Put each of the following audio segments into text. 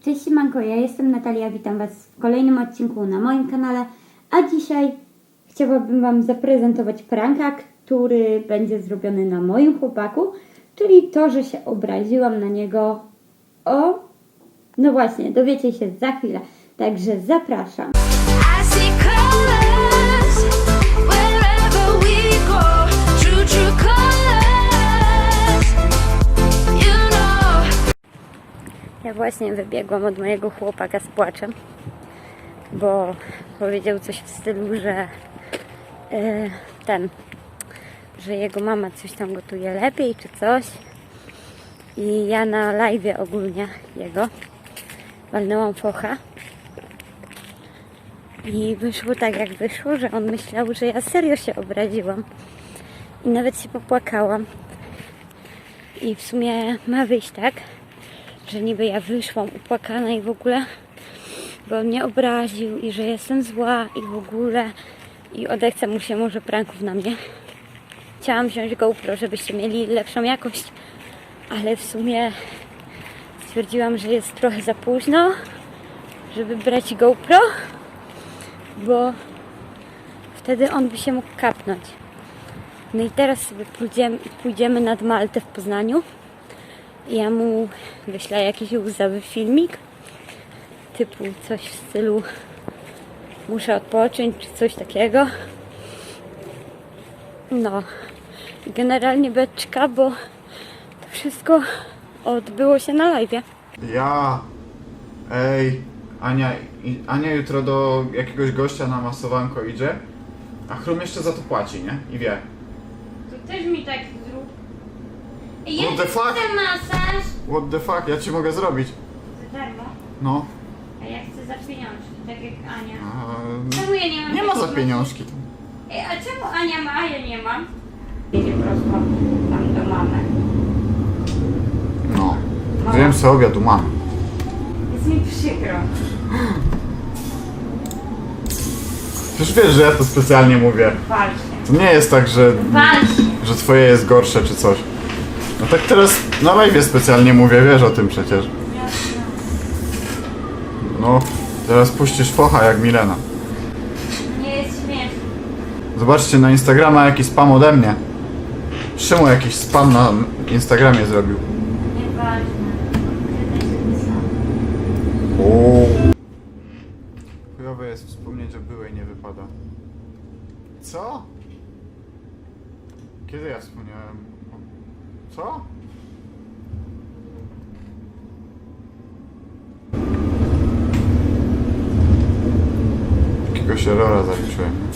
Cześć Siemanko, ja jestem Natalia, witam Was w kolejnym odcinku na moim kanale, a dzisiaj chciałabym Wam zaprezentować pranka, który będzie zrobiony na moim chłopaku, czyli to, że się obraziłam na niego. O... No właśnie, dowiecie się za chwilę, także zapraszam. Właśnie wybiegłam od mojego chłopaka z płaczem, bo powiedział coś w stylu, że e, ten, że jego mama coś tam gotuje lepiej czy coś. I ja na live ogólnie jego walnęłam focha. I wyszło tak jak wyszło, że on myślał, że ja serio się obraziłam. I nawet się popłakałam. I w sumie ma wyjść tak, że niby ja wyszłam upłakana i w ogóle, bo on mnie obraził i że jestem zła i w ogóle i odechce mu się może pranków na mnie. Chciałam wziąć GoPro, żebyście mieli lepszą jakość, ale w sumie stwierdziłam, że jest trochę za późno, żeby brać GoPro, bo wtedy on by się mógł kapnąć. No i teraz sobie pójdziemy, pójdziemy nad Maltę w Poznaniu. Ja mu wyślę jakiś łzawy filmik, typu coś w stylu muszę odpocząć, czy coś takiego. No, generalnie beczka, bo to wszystko odbyło się na live. Ja. Ej, Ania, Ania jutro do jakiegoś gościa na masowanko idzie, a Chrum jeszcze za to płaci, nie? I wie. To też mi tak. What the fuck? masaż What the fuck, ja ci mogę zrobić. za darmo, No. a ja chcę za pieniążki, tak jak Ania. A, Czemu ja nie mam nie ma za pieniążki. Ej, a czemu Ania ma, a ja nie mam? Idzie prosto tam do mamy. No. Zjem sobie obiad u mamy. Jest mi przykro. Przecież wiesz, że ja to specjalnie mówię. Walcznie. To nie jest tak, że, Walcznie. że twoje jest gorsze czy coś. No tak teraz na live specjalnie mówię, wiesz o tym przecież. No, teraz puścisz focha jak Milena. Nie jest śmieszne. Zobaczcie na Instagrama jaki spam ode mnie. Szymu jakiś spam na Instagramie zrobił. Nieważne. Ty też. Chujowe jest wspomnieć o byłej nie wypada. Co? Kiedy ja wspomniałem? Co? Jakiegoś errora zaliczyłem.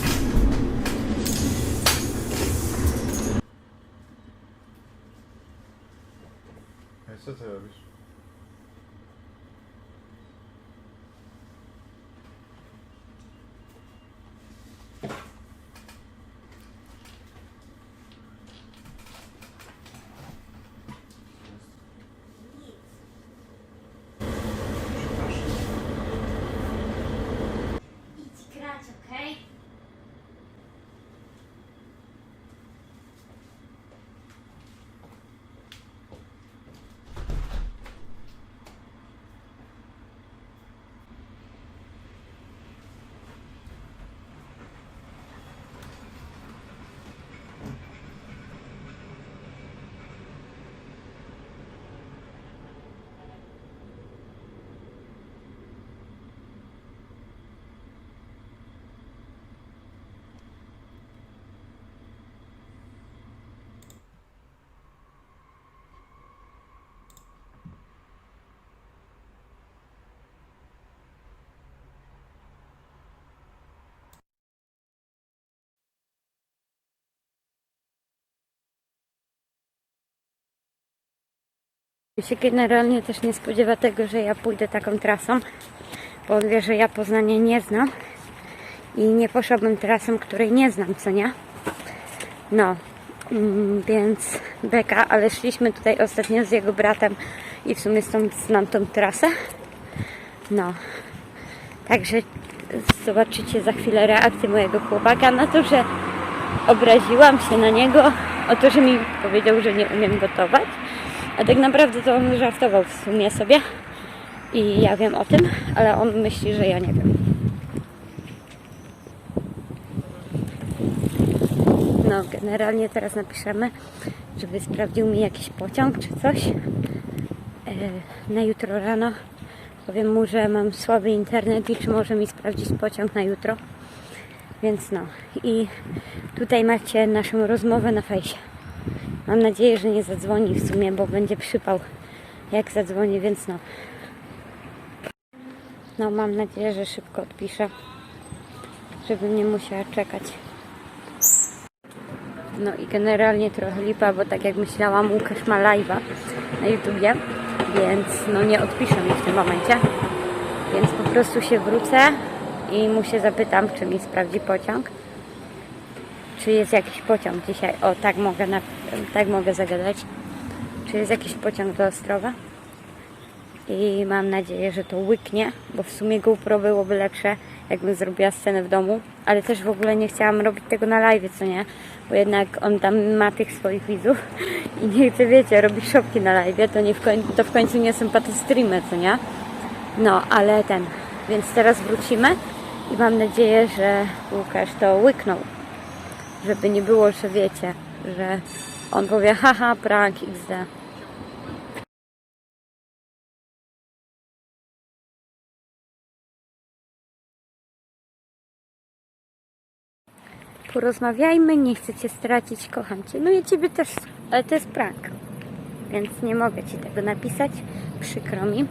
Co ty robisz? Się generalnie też nie spodziewa tego, że ja pójdę taką trasą, bo on wie, że ja Poznania nie znam i nie poszłabym trasą, której nie znam, co nie? No, mm, więc beka, ale szliśmy tutaj ostatnio z jego bratem i w sumie stąd znam tą trasę. No, także zobaczycie za chwilę reakcję mojego chłopaka na to, że obraziłam się na niego o to, że mi powiedział, że nie umiem gotować. A tak naprawdę to on żartował w sumie sobie. I ja wiem o tym, ale on myśli, że ja nie wiem. No, generalnie teraz napiszemy, żeby sprawdził mi jakiś pociąg czy coś. E, na jutro rano powiem mu, że mam słaby internet i czy może mi sprawdzić pociąg na jutro. Więc no. I tutaj macie naszą rozmowę na fejsie. Mam nadzieję, że nie zadzwoni w sumie, bo będzie przypał jak zadzwoni, więc no. No mam nadzieję, że szybko odpiszę, żebym nie musiała czekać. No i generalnie trochę lipa, bo tak jak myślałam, Łukasz ma live'a na YouTubie, więc no nie odpiszę mi w tym momencie. Więc po prostu się wrócę i mu się zapytam, czy mi sprawdzi pociąg. Czy jest jakiś pociąg dzisiaj? O, tak mogę, na, tak mogę zagadać. Czy jest jakiś pociąg do Ostrowa? I mam nadzieję, że to łyknie, bo w sumie GoPro byłoby lepsze, jakbym zrobiła scenę w domu. Ale też w ogóle nie chciałam robić tego na live, co nie? Bo jednak on tam ma tych swoich widzów i nie chce, wiecie, robić szopki na live, to, nie w końcu, to w końcu nie są paty streamy, co nie? No, ale ten. Więc teraz wrócimy i mam nadzieję, że Łukasz to łyknął. Żeby nie było, że wiecie, że on powie haha, prank XD. Porozmawiajmy, nie chcę cię stracić, kocham cię. No i ciebie też, ale to jest prank. Więc nie mogę ci tego napisać. Przykro mi.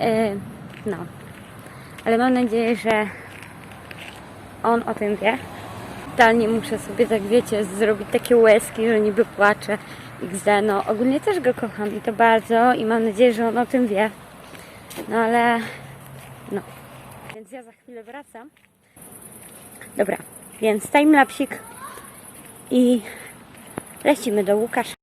E, no. Ale mam nadzieję, że on o tym wie. Totalnie muszę sobie, tak wiecie, zrobić takie łezki, że niby płaczę. XD, no ogólnie też go kocham i to bardzo i mam nadzieję, że on o tym wie. No ale, no. Więc ja za chwilę wracam. Dobra, więc timelapsik i lecimy do Łukasza.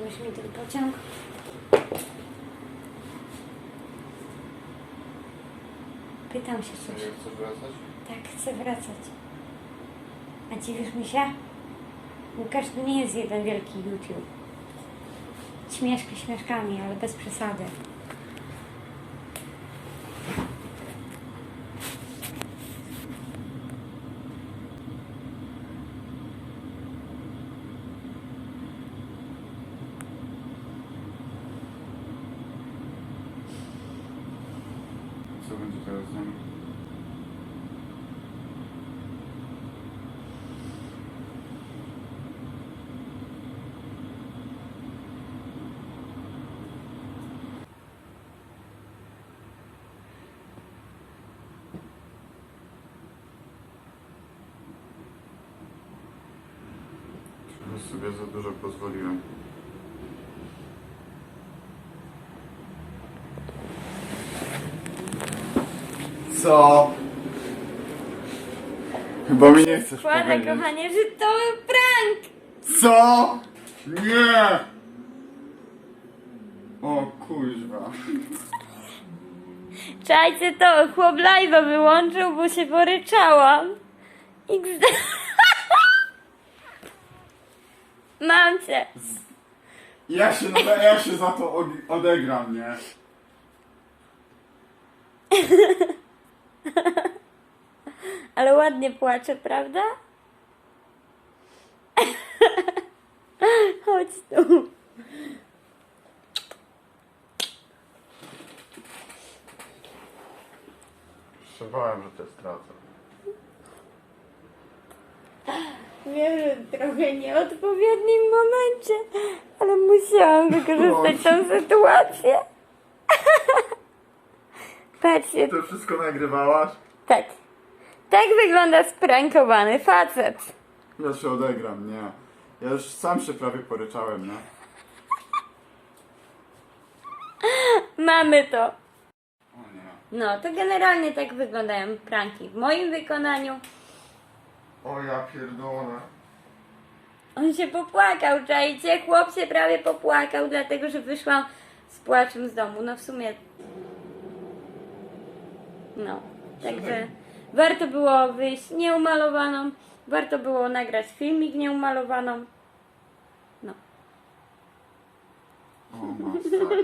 Mi ten pociąg? Pytam się coś. chcesz wracać? Tak, chcę wracać. A dziwisz mi się? Łukasz to nie jest jeden wielki YouTube. Śmieszki śmieszkami, ale bez przesady. Co będzie teraz z nami? Chyba sobie za dużo pozwoliłem. Co? Chyba mi nie chcesz Kładę, powiedzieć. kochanie, że to był prank! Co? Nie! O kuźwa. Czajcie to, chłop live'a wyłączył, bo się poryczałam. XD. Mam cię. Ja się, no, ja się za to od- odegram, nie? Ale ładnie płacze, prawda? Chodź tu. Się bałem, że to stracę. Wiem, że w trochę nieodpowiednim momencie, ale musiałam wykorzystać tą sytuację. Patrzcie, To wszystko nagrywałaś? tak. Tak wygląda sprankowany facet. Ja się odegram, nie. Ja już sam się prawie poryczałem, nie? Mamy to. O nie. No, to generalnie tak wyglądają pranki w moim wykonaniu. O ja pierdolę. On się popłakał, czajcie? Chłop się prawie popłakał, dlatego że wyszłam z płaczem z domu. No w sumie... No, także warto było wyjść nieumalowaną, warto było nagrać filmik nieumalowaną. No. O masakra.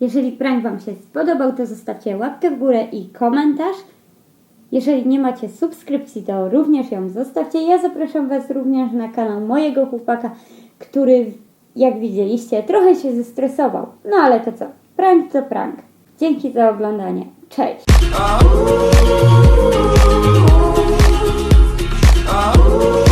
Jeżeli prank Wam się spodobał, to zostawcie łapkę w górę i komentarz. Jeżeli nie macie subskrypcji, to również ją zostawcie. Ja zapraszam Was również na kanał mojego chłopaka, który, jak widzieliście, trochę się zestresował. No ale to co? Prank to prank. Dzięki za oglądanie. Cześć! Oh.